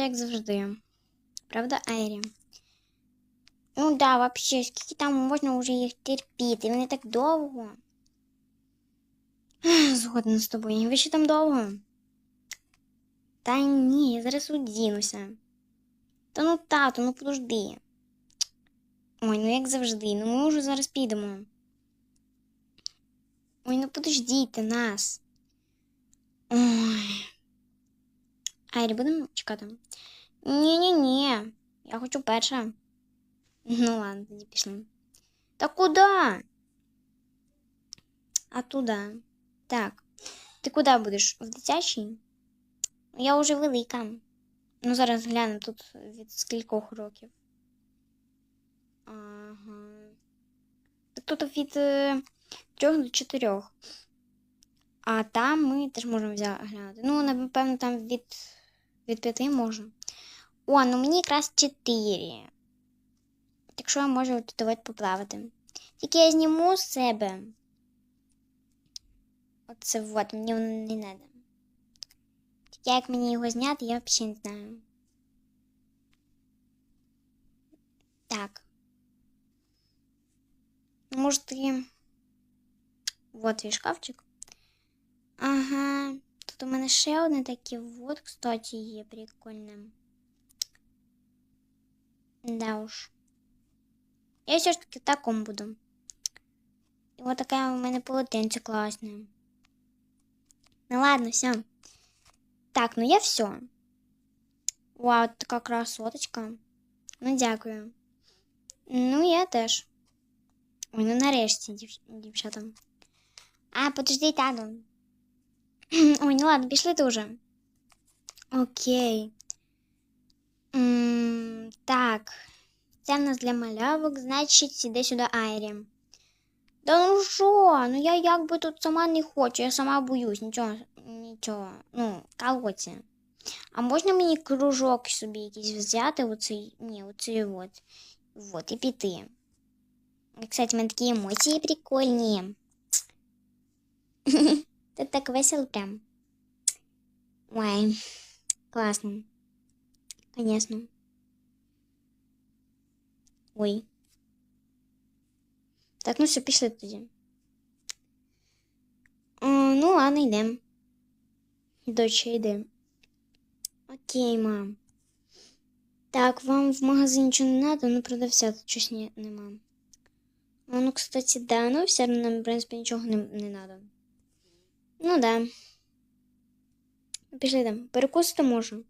як завжди. Правда, Айрі? Ну да, вообще, скільки там можна вже їх терпіти? Вони так довго. Ех, Згодна з тобою. Ви ще там довго? Та ні, я зараз одінуся. Та ну тату, ну подожди. Ой, ну як завжди, ну ми вже зараз підемо. Ой, ну подождіть нас. Ой. Айрі, будемо чекати? Ні-ні-ні, я хочу перша. Ну ладно, тоді пішли. Та куди? А туди. Так. Ти куди будеш? В дитячий? Я вже велика. Ну, зараз гляну тут від скількох років. Ага. Так тут від е, трьох до чотирьох. А там ми теж можемо взя- глянути. Ну, напевно, там від, від п'яти можна. О, ну мені якраз чотири. Так що я можу тут давайте поплавати. Тільки я зніму з себе. Оце вот, мені воно не треба. Тільки як мені його зняти, я взагалі не знаю. Так. Може ти. Вот твій шкафчик. Ага. Тут у мене ще одне таке вот, кстати, є прикольне. Да уж. Я все ж таки в такому буду. І от таке у мене полотенце класне. Ну ладно, все. Так, ну я все. Вау, така красоточка. Ну, дякую. Ну, я теж. Ой, ну нарешті, дів... дівчата. А, подожди, тату. Ой, ну ладно, пішли дуже. Окей. М, так. Це в нас для малявок, значить, іде сюди Айрі. Да ну що? Ну я якби тут сама не хочу, я сама боюсь, нічого, нічого. Ну, колоться. А можна мені кружок собі якийсь взяти, оцей, ні, оцей от. Вот, і піти. І, Кстати, в мене такі емоції прикольні. Тут так весело прям. Ой, класно. Конечно. Ой. Так, ну все, пішли тоді. Ну ладно, йдемо. Доча, йде. Окей, мам. Так, вам в магазин нічого не надо, ну продавця тут щось не, нема. Ну, кстати, да, ну все одно нам, в принципі, нічого не, не надо. Ну да. Пішли там. Перекусити можу.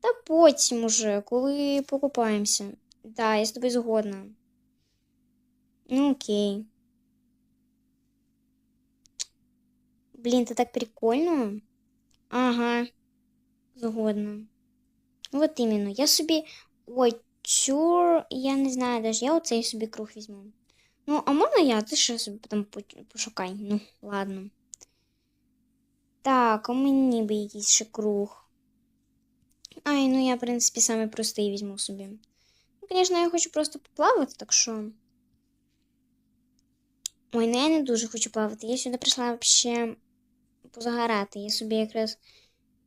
Та потім уже, коли покупаємося. Да, я з тобою згодна. Ну окей. Блін, це так прикольно. Ага. Згодна. Вот іменно. Я собі. Ой, чур, я не знаю даже. Я оцей собі круг візьму. Ну, а можна я? Ти ще собі потім пошукай. Ну, ладно. Так, а мені би якийсь ще круг. Ай, ну я, в принципі, саме простий візьму собі. Ну, звісно, я хочу просто поплавати, так що. Ой, ну я не дуже хочу плавати. Я сюди прийшла взагалі позагорати. Я собі якраз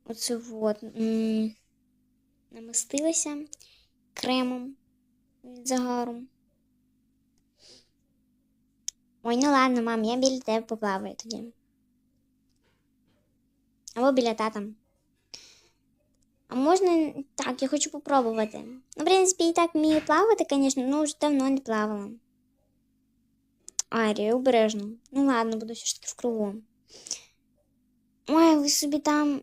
оце вот м, намастилася кремом від загару. Ой, ну ладно, мам, я біля тебе поплаваю тоді. Або біля тата. А можна. Так, я хочу попробувати. Ну, в принципі, і так вмію плавати, звісно, ну вже давно не плавала. Арі, обережно. Ну ладно, буду все ж таки в кругу. Ой, ви собі там.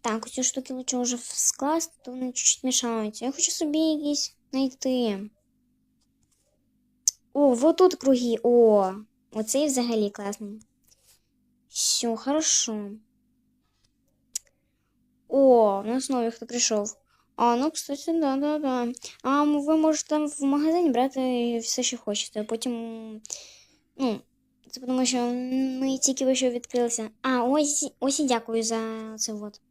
Так, оці штуки лучше вже скласти, то вони чуть-чуть мішаються. Я хочу собі якісь знайти. О, вот тут круги. О, оцей взагалі класний. Все, хорошо. О, у нас новий хто прийшов. А, ну, кстати, да, да, да. А ви можете там в магазині брати все, що хочете. Потім. Ну, це тому що ми тільки ви що відкрилися. А, ось, ось і дякую за це от.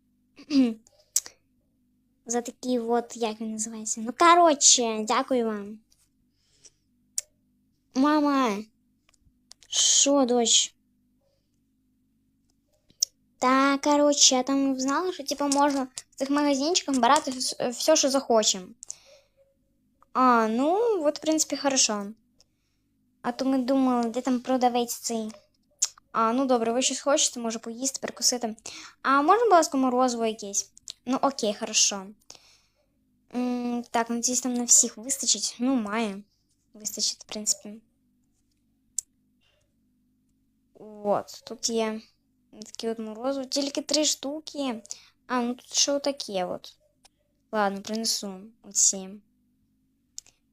за такий от, як він називається. Ну, коротше, дякую вам. Мама. Що, дочь? Та, коротше, я там знала, що типа можна в цих магазинчиках брати вс- все, що захочемо. А, ну, от, в принципі, хорошо. А то ми думали, де там продавець цей. А, ну добре, ви щось хочете, може поїсти, перекусити. А можна, будь ласка, морозиво якесь? Ну, окей, хорошо. М, так, надіюсь, там на всіх вистачить. Ну, має. Вистачить, в принципі. От, тут є такі от морозиво. Тільки три штуки. А, ну тут ще отаке от. Ладно, принесу оці.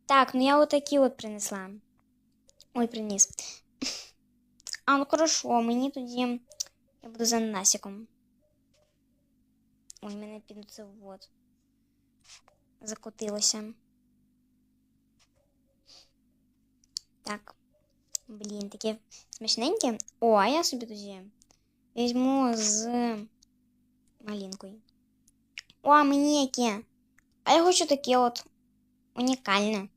Так, ну я отакі от принесла. Ой, приніс. А, ну хорошо, мені тоді. Я буду за ананасиком. Ой, мене піду це вот. Закотилося. Так. Блін, таке смачненьке. О, а я собі тоді візьму з малинкою. О, а мені яке? А я хочу таке от унікальне.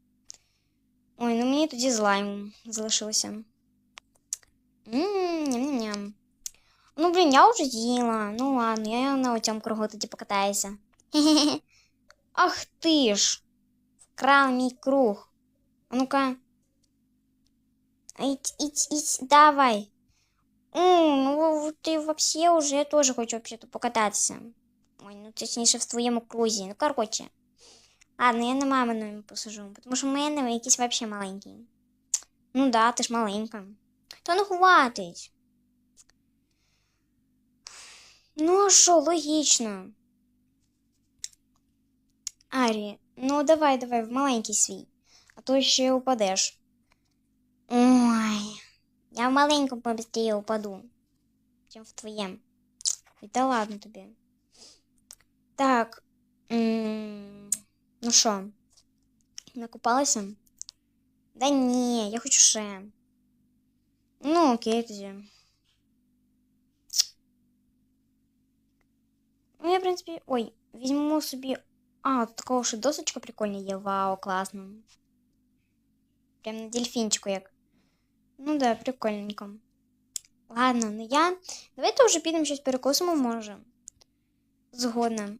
Ой, ну мені тоді з лаймом залишилося. Ммм, ням-ням-ням. Ну, блін, я вже їла. Ну ладно, я на цьому кругу тоді покатаюся. Хе-хе-хе. Ах ти ж! Вкрала мій круг. А ну-ка. Ить, ить, ить, давай. Ну ты вообще уже тоже хочу вообще-то покататься. Ой, ну точніше в твоєму крузі. Ну, короче. Ладно, я на маминому посажу, тому що в мене якийсь вообще маленький. Ну да, ти ж маленька. Та ну хватить. Ну, а що, логічно. Арі, ну давай, давай, в маленький свій, а то ще упадеш. Ой, я в маленьком побыстрее упаду, чем в твоем. Ой, Да ладно тобі. Так. м, Ну що, накупалася? Да ні, я хочу ще. Ну, окей, тоді. Ну, я, в принципі, ой, візьму собі. А, тут такого ще досочка прикольна є. Вау, класно. Прям на дельфінчику як. Ну да, прикольненько. Ладно, ну я. Давайте вже підемо щось перекусимо, може. Згодна.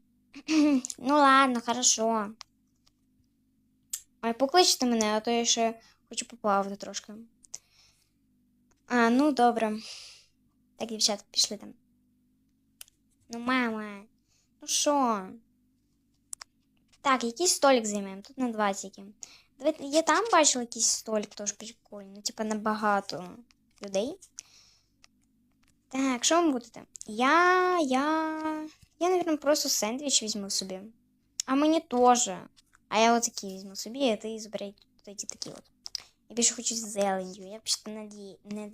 ну ладно, хорошо. Ой, покличте мене, а то я ще хочу поплавати трошки. А, ну добре. Так, дівчата, пішли там. Ну, мама. Ну що? Так, якийсь столик займемо. Тут на 20. Давайте, я там бачила якийсь столик, теж прикольний. Ну, типа на багато людей. Так, що ви будете? Я, я. Я, наверное, просто сендвіч візьму собі. А мені теж. А я отакі візьму собі, а ти збирай тут ці такі от. Я більше хочу з зеленью. Я взагалі на, ді... на...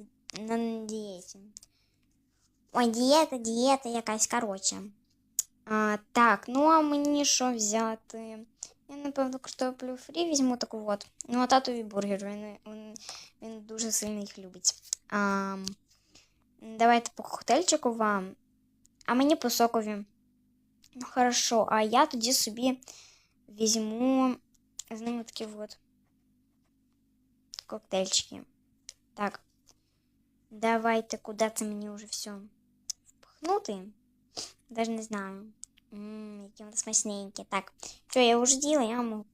на дієті. Ой, дієта, дієта якась, коротше. А, так, ну а мені що взяти? Я, напевно, картоплю фрі візьму таку от. Ну, а татові бургер, він, він, він дуже сильно їх любить. А, давайте по коктейльчику вам. А мені по сокові. Ну, хорошо, а я тоді собі візьму з ними такі от коктейльчики. Так. Давайте, куди це мені вже все впихнути? Даже не знаю. Ммм, які вони смачненькі. Так, що я вже діла, я, м-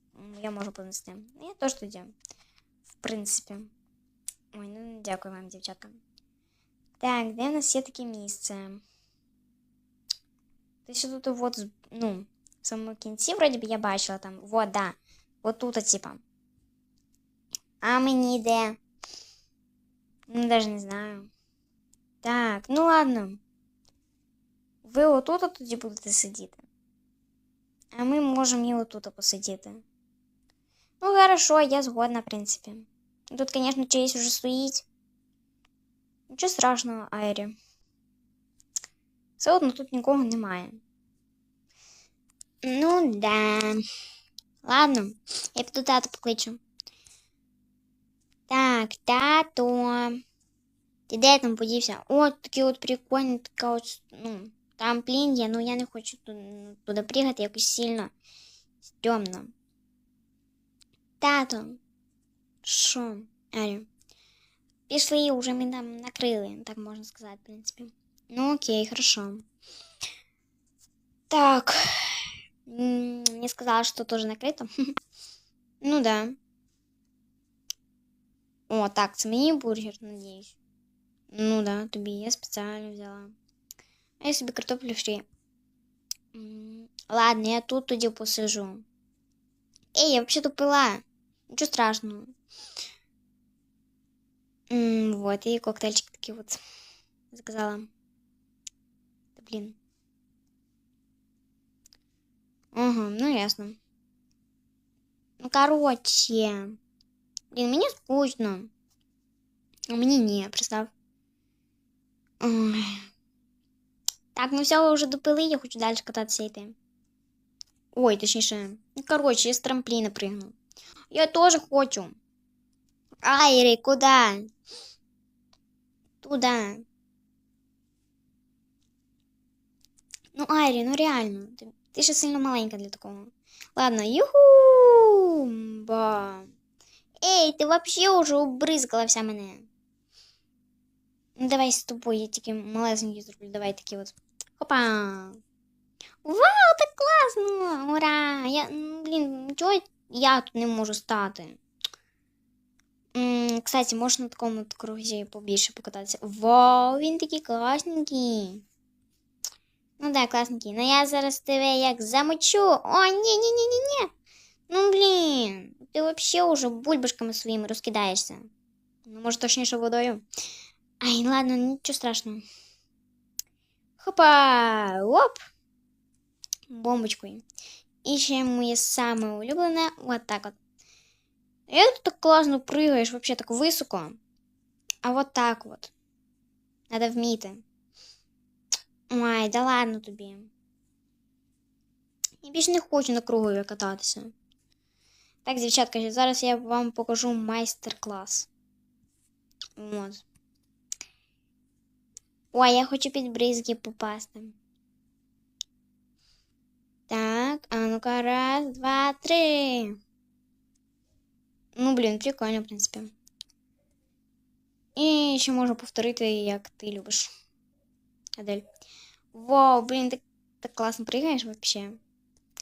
я можу понести. Ну, я теж тоді. В принципі. Ой, ну дякую вам, дівчатка. Так, де в нас є таке місце? Ти що тут от, з- ну, в самому кінці, вроді би, я бачила там. Вот, да. Вот тут, типа. А мені де? Ну, даже не знаю. Так, ну ладно. Ви отут тоді будете сидіти. А ми можемо і отут посидіти. Ну, хорошо, я згодна, в принципі. Тут, звісно, чиїсь уже стоїть. Нічого страшного, Айрі. Все одно тут нікого немає. Ну да. Ладно, я піду тату покличу. Так, тато. Ти де там подівся? О, такий от прикольний, така от, ну, трамплін є, ну я не хочу туди, туди пригати якось сильно стрьомно. Тато. Що? Арі. Пішли, уже ми там накрили, так можна сказати, в принципі. Ну окей, хорошо. Так. М, Не сказала, что тоже накрито. Ну да. О, так, це мені бургер, надіюсь. Ну да, тобі я спеціально взяла. А я собі картоплю фрі. М, Ладно, я тут тоді посижу. Ей, я вообще-то пила. Ничего страшного. М, Вот, и коктейльчик такие вот заказала. Да блин. Ага, ну ясно. Ну, короче. Блин, мне скучно. А мне не, представь. Ой. Так, ну все, уже допили, я хочу дальше кататься йти. Ой, точніше. Ну, короче, я з трампліна прыгну. Я тоже хочу. Айри, куда? Туда. Ну, Айри, ну реально. Ти, ти ще сильно маленька для такого. Ладно, юху! Ба. Ей, ти вообще уже убризгала вся мене. Ну, давай з тобою, я тільки малесенький зроблю. Давай такі от. Хопа! Вау, так класно! Ура! Я, м, блін, чого я тут не можу стати? М, Кстати, можна на такому от крузі побільше покататися. Вау, він такий класненький. Ну да, класненький. Ну я зараз тебе як замочу. О, ні, ні, ні, ні, ні. Ну блін, ти вообще уже бульбашками своїми розкидаєшся. Ну, може, точніше водою. Ай, ладно, нічого страшного. Хопа! Оп! Бомбочкою. І ще моє саме улюблене вот так от. Як ти так класно пригаєш, вообще так високо. А вот так вот. Надо вміти. Ой, да ладно тобі. Я більше не хочу на кругові кататися. Так, дівчатка, зараз я вам покажу майстер-клас. От. Ой, я хочу під бризки попасти. Так, а ну-ка, раз, два, три. Ну, блін, прикольно, в принципі. І ще можу повторити, як ти любиш. Адель. Вау, блін, ти так класно пригаєш вообще.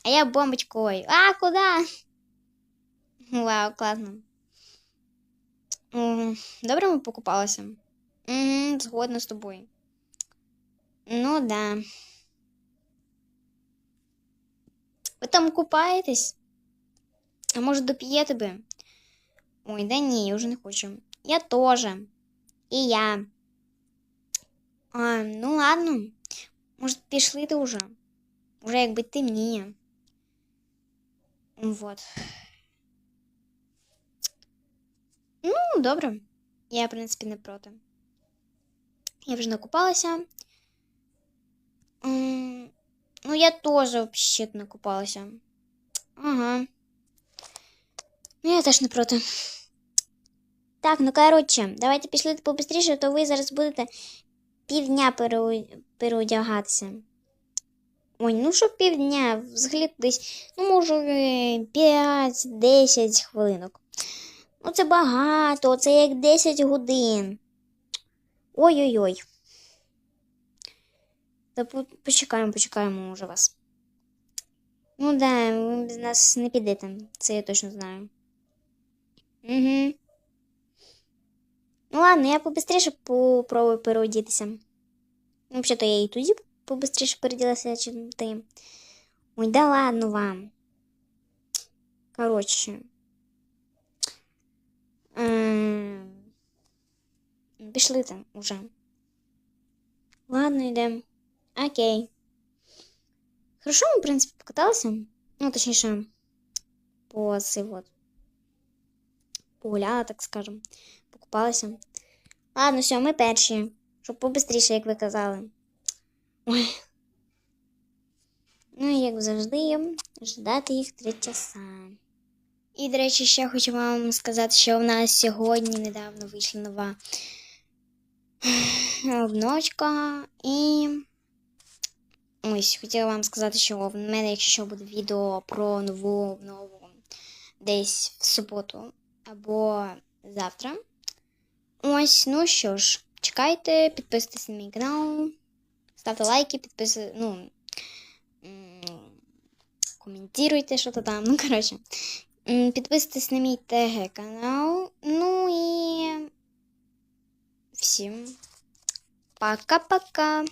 А я бомбочкой. А, куда? Вау, класно. М, Добре ми покупалися. Угу, згодна з тобою. Ну да. Ви там купаєтесь? А може доп'є тебе? Ой, да ні, я вже не хочу. Я теж. І я. А, ну ладно. Може, пішли ти вже? Уже якби темніє. Вот. Ну, добре. Я, в принципі, не проти. Я вже накупалася. Ну, я теж взагалі накупалася. Ага. Ну, я теж не проти. Так, ну коротше, давайте пішли побистріше, то ви зараз будете півдня переу... переодягатися. Ой, ну що півдня, взагалі десь, ну, може, 5-10 хвилинок. Ну, це багато, це як 10 годин. Ой-ой-ой. Та по- почекаємо, почекаємо уже вас. Ну да, ви без нас не підете, це я точно знаю. Угу. Ну ладно, я побистріше попробую переодітися. Ну, взагалі-то я і тоді побистріше переоділася, чим ти. Ой, да ладно вам. Коротше. Ем, Пішли там уже. Ладно, йдемо. Окей. Хорошо, ми, в принципі, покаталися. Ну, точніше, по вот. Погуляла, так скажем. Покупалася. Ладно, все, ми перші. Щоб побистріше, як ви казали. Ой. Ну, як завжди, ждати їх три часа. І, до речі, ще хочу вам сказати, що в нас сьогодні недавно вийшла нова обночка. І ось хотіла вам сказати, що в мене, якщо буде відео про нову обнову десь в суботу або завтра. Ось, ну що ж, чекайте, підписуйтесь на мій канал, ставте лайки, підписуйтесь, ну. коментуйте, що то там. Ну, коротше. Підписуйтесь на мій ТГ канал. Ну і всім пока-пока.